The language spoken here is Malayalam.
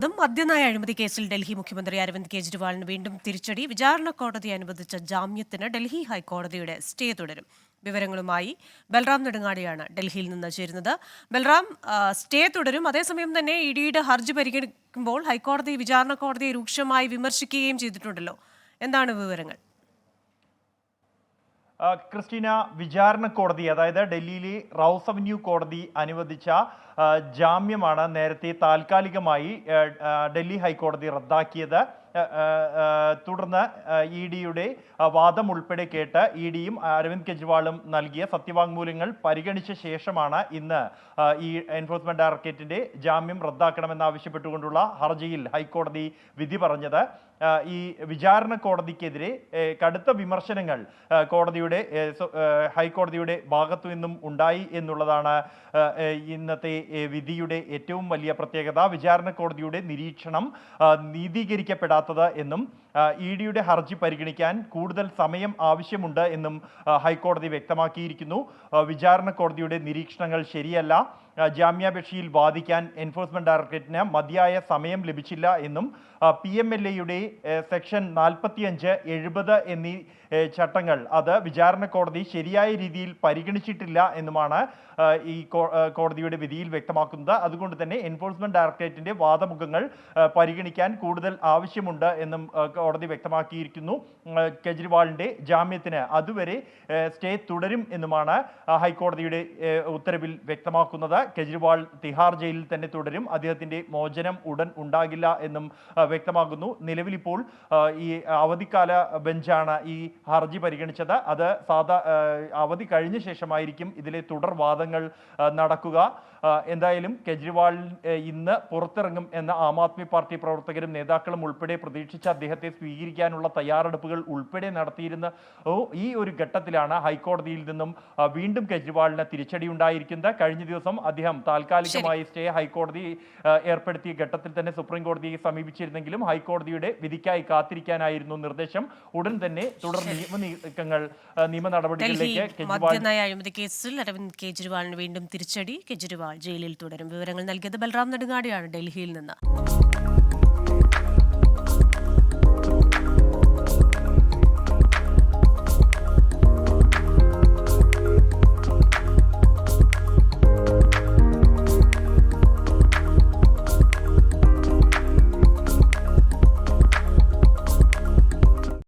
അതും മദ്യനായ അഴിമതി കേസിൽ ഡൽഹി മുഖ്യമന്ത്രി അരവിന്ദ് കെജ്രിവാളിന് വീണ്ടും തിരിച്ചടി. വിചാരണ കോടതി അനുവദിച്ച ജാമ്യത്തിന് ഡൽഹി ഹൈക്കോടതിയുടെ സ്റ്റേ തുടരും. വിവരങ്ങളുമായി ബൽറാം നെടുങ്ങാടിയാണ് ഡൽഹിയിൽ നിന്ന് ചേരുന്നത്. ബൽറാം സ്റ്റേ തുടരും. അതേസമയം തന്നെ ഇഡിയുടെ ഹർജി പരിഗണിക്കുമ്പോൾ ഹൈക്കോടതി വിചാരണ കോടതിയെ രൂക്ഷമായി വിമർശിക്കുകയും ചെയ്തിട്ടുണ്ടല്ലോ. എന്താണ് വിവരങ്ങൾ? ക്രിസ്റ്റീന വിചാരണ കോടതി അതായത് ഡൽഹിയിലെ റൗസ് അവന്യൂ കോടതി അനുവദിച്ച ജാമ്യമാണ് നേരത്തെ താൽക്കാലികമായി ഡൽഹി ഹൈക്കോടതി റദ്ദാക്കിയത്. തുടർന്ന് ഇ ഡിയുടെ വാദം ഉൾപ്പെടെ കേട്ട് ഇ ഡിയും അരവിന്ദ് കെജ്രിവാളും നൽകിയ സത്യവാങ്മൂലങ്ങൾ പരിഗണിച്ച ശേഷമാണ് ഇന്ന് ഈ എൻഫോഴ്സ്മെന്റ് ഡയറക്ടറേറ്റിന്റെ ജാമ്യം റദ്ദാക്കണമെന്നാവശ്യപ്പെട്ടുകൊണ്ടുള്ള ഹർജിയിൽ ഹൈക്കോടതി വിധി പറഞ്ഞത്. ഈ വിചാരണ കോടതിക്കെതിരെ കടുത്ത വിമർശനങ്ങൾ കോടതിയുടെ ഹൈക്കോടതിയുടെ ഭാഗത്തു നിന്നും ഉണ്ടായി എന്നുള്ളതാണ് ഇന്നത്തെ വിധിയുടെ ഏറ്റവും വലിയ പ്രത്യേകത. വിചാരണ കോടതിയുടെ നിരീക്ഷണം ആ, നീതീകരിക്കപ്പെടാത്തത് എന്നും ഇ ഡിയുടെ ഹർജി പരിഗണിക്കാൻ കൂടുതൽ സമയം ആവശ്യമുണ്ട് എന്നും ഹൈക്കോടതി വ്യക്തമാക്കിയിരിക്കുന്നു. വിചാരണ കോടതിയുടെ നിരീക്ഷണങ്ങൾ ശരിയല്ല. ജാമ്യാപേക്ഷയിൽ വാദിക്കാൻ എൻഫോഴ്സ്മെന്റ് ഡയറക്ടറേറ്റിന് മതിയായ സമയം ലഭിച്ചില്ല എന്നും പി എം എൽ എയുടെ സെക്ഷൻ നാൽപ്പത്തിയഞ്ച് എഴുപത് എന്നീ ചട്ടങ്ങൾ അത് വിചാരണ കോടതി ശരിയായ രീതിയിൽ പരിഗണിച്ചിട്ടില്ല എന്നുമാണ് ഈ കോടതിയുടെ വിധിയിൽ വ്യക്തമാക്കുന്നത്. അതുകൊണ്ട് തന്നെ എൻഫോഴ്സ്മെന്റ് ഡയറക്ടറേറ്റിന്റെ വാദമുഖങ്ങൾ പരിഗണിക്കാൻ കൂടുതൽ ആവശ്യമുണ്ട് എന്നും കോടതി വ്യക്തമാക്കിയിരിക്കുന്നു. കെജ്രിവാളിന്റെ ജാമ്യത്തിന് അതുവരെ സ്റ്റേ തുടരും എന്നുമാണ് ഹൈക്കോടതിയുടെ ഉത്തരവിൽ വ്യക്തമാക്കുന്നത്. കെജ്രിവാൾ തിഹാർ ജയിലിൽ തന്നെ തുടരും. അദ്ദേഹത്തിന്റെ മോചനം ഉടൻ ഉണ്ടാകില്ല എന്നും വ്യക്തമാകുന്നു. നിലവിലിപ്പോൾ ഈ അവധിക്കാല ബെഞ്ചാണ് ഈ ഹർജി പരിഗണിച്ചത്. അത് സാധാ അവധി കഴിഞ്ഞ ശേഷമായിരിക്കും ഇതിലെ തുടർ വാദങ്ങൾ നടക്കുക. എന്തായാലും കെജ്രിവാൾ ഇന്ന് പുറത്തിറങ്ങും എന്ന ആം ആദ്മി പാർട്ടി പ്രവർത്തകരും നേതാക്കളും ഉൾപ്പെടെ പ്രതീക്ഷിച്ച അദ്ദേഹത്തെ സ്വീകരിക്കാനുള്ള തയ്യാറെടുപ്പുകൾ ഉൾപ്പെടെ നടത്തിയിരുന്ന ഈ ഒരു ഘട്ടത്തിലാണ് ഹൈക്കോടതിയിൽ നിന്നും വീണ്ടും കെജ്രിവാളിന് തിരിച്ചടി ഉണ്ടായിരിക്കുന്നത്. കഴിഞ്ഞ ദിവസം അദ്ദേഹം താൽക്കാലികമായി സ്റ്റേ ഹൈക്കോടതി ഏർപ്പെടുത്തിയ ഘട്ടത്തിൽ തന്നെ സുപ്രീം കോടതിയെ സമീപിച്ചിരുന്നെങ്കിലും ഹൈക്കോടതിയുടെ വിധിക്കായി കാത്തിരിക്കാനായിരുന്നു നിർദ്ദേശം. ഉടൻ തന്നെ തുടർ നിയമ നീക്കങ്ങൾ നിയമ നടപടികളിലേക്ക് കേസിൽ അരവിന്ദ് കെജ്രിവാളിന് വീണ്ടും തിരിച്ചടി. കെജ്രിവാൾ. ജയിലിൽ തുടരും. വിവരങ്ങൾ നൽകിയത് ബൽറാം നെടുങ്ങാടിയാണ്. ഡൽഹിയിൽ നിന്ന്.